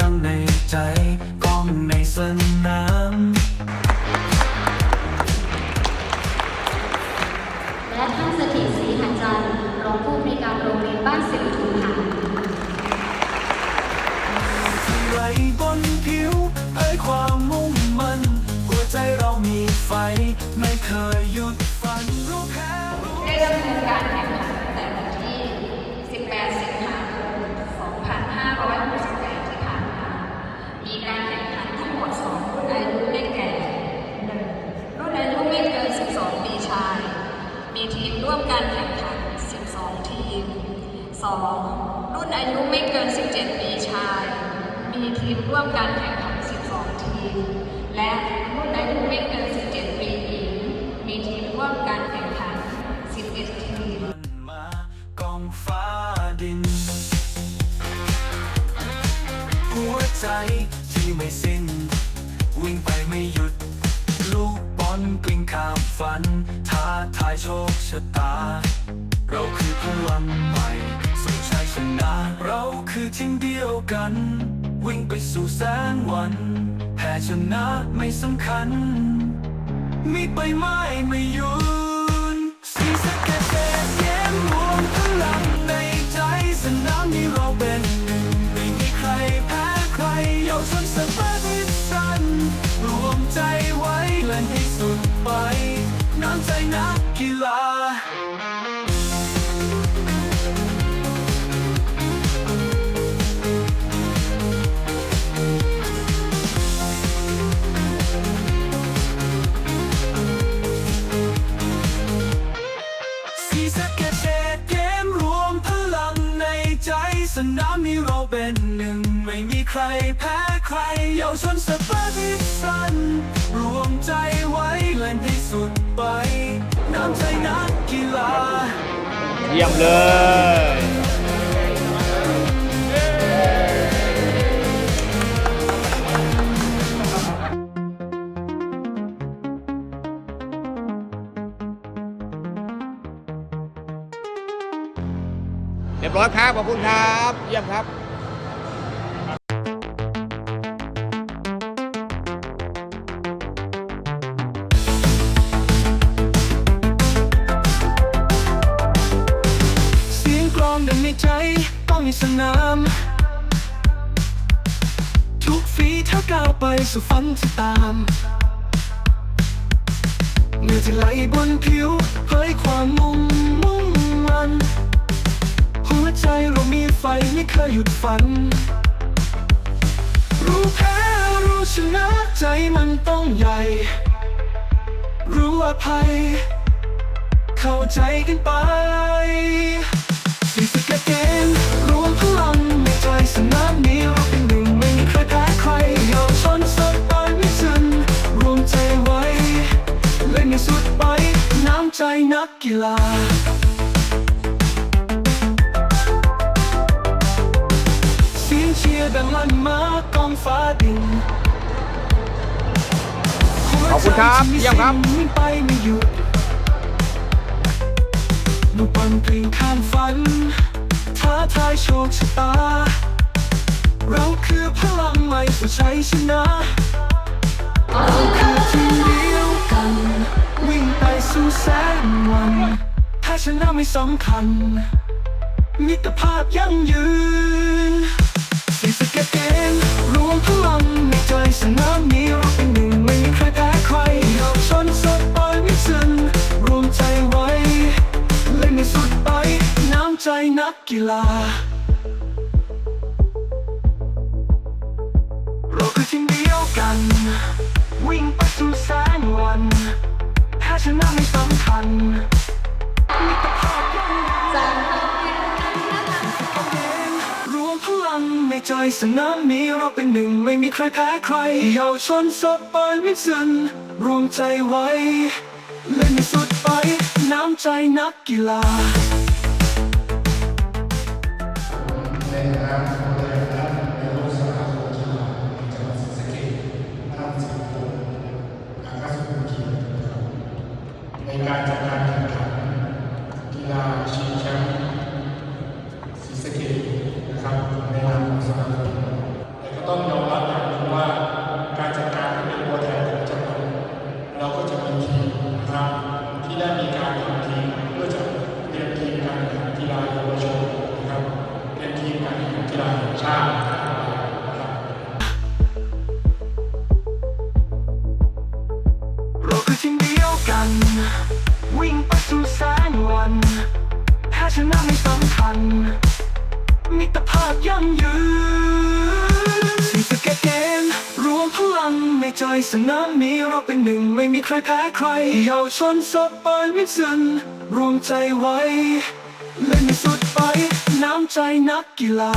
ดังในใจกล้องในสนามและท่านสถิตศรีหันจันทร์รองผู้ในการโรงเรียนบ้านสิริทุมค่ะไหลบนผิวเผยความมุ่งมันหัวใจเรามีไฟไม่เคยหยุด ทีมร่วมการแข่งขัน 12 ทีม 2. รุ่นอายุไม่เกิน 17 ปีชาย มีทีมร่วมการแข่งขัน 12 ทีม และรุ่นอายุไม่เกิน 17 ปีหญิง มีทีมร่วมการแข่งขัน 11 ทีมมากองฟ้าดิน หัวใจที่ไม่สิ้น วิ่งไปไม่หยุดลูก อลกลิ้งข้ามฝันท้าทายโชคชะตา เราคือพลังใหม่สู่ชัยชนะ เราคือทีมเดียวกัน วิ่งไปสู่แสงวันแพ้ชนะไม่สำคัญ มีไปไม่ไม่ยุนสีสะเกต นามนี้เราเป็นหนึ่ง ไม่มีใครแพ้ใคร เยาวชนสปาร์ติสัน รวมใจไว้เล่นให้สุดไป น้ำใจนักกีฬา เยี่ยมเลย เรียบร้อยครับ ขอบคุณครับ เยี่ยมครับเสียงกลองดังในใจต้องมีสนาม ทุกฝีเท้าก้าวไปสู่ฝันที่ตามเมื่อที่ไหลบนผิวเผยความมุ่งมุ่งมัน ใจเรามีไฟไม่เคยหยุดฝัน รู้แพ้รู้ชนะใจมันต้องใหญ่ รู้อภัย เข้าใจกันไปสีสเกตเกมรวมพลังในใจสนามนี้เราเป็นหนึ่งไม่มีใครแพ้ใครเยาวชนสดไปไม่สิ้นรวมใจไว้ เล่นให้สุดไปน้ำใจนักกีฬา คุณครับเยี่ยมครับวิ่งไปไม่หยุดลูกบอลกลิ้งข้ามฝันท้าทายโชคชะตา เราคือพลังใหม่สู่ชัยชนะเราคือทีมเดียวกัน วิ่งไปสู่แสงวันถ้าชนะไม่สำคัญ มิตรภาพยั่งยืนสีสะเกตเกมรวม นักกีฬา เราคือทีมเดียวกัน วิ่งไปสู่แสงวันแพ้ชนะไม่สำคัญมิตรภาพยั่งยืนรวมพลังในใจสนามนี้เราเป็นหนึ่งไม่มีใครแพ้ใครเยาวชนสดไปไม่สิ้นรวมใจไว้ เล่นสุดไปน้ำใจนักกีฬา ต่ก็ต้อง กีฬาแห่งชาติเราคือทีมเดียวกัน วิ่งไปสู่แสงวันแพ้ชนะไม่สำคัญมิตรภาพยั่งยืนสีสเกตเกมรวมพลังในใจสนามนี้เราเป็นหนึ่งไม่มีใครแพ้ใครเยาวชนสดปอยมิสันรวมใจไว้เล่นสุด ไปน้ำใจนักกีฬา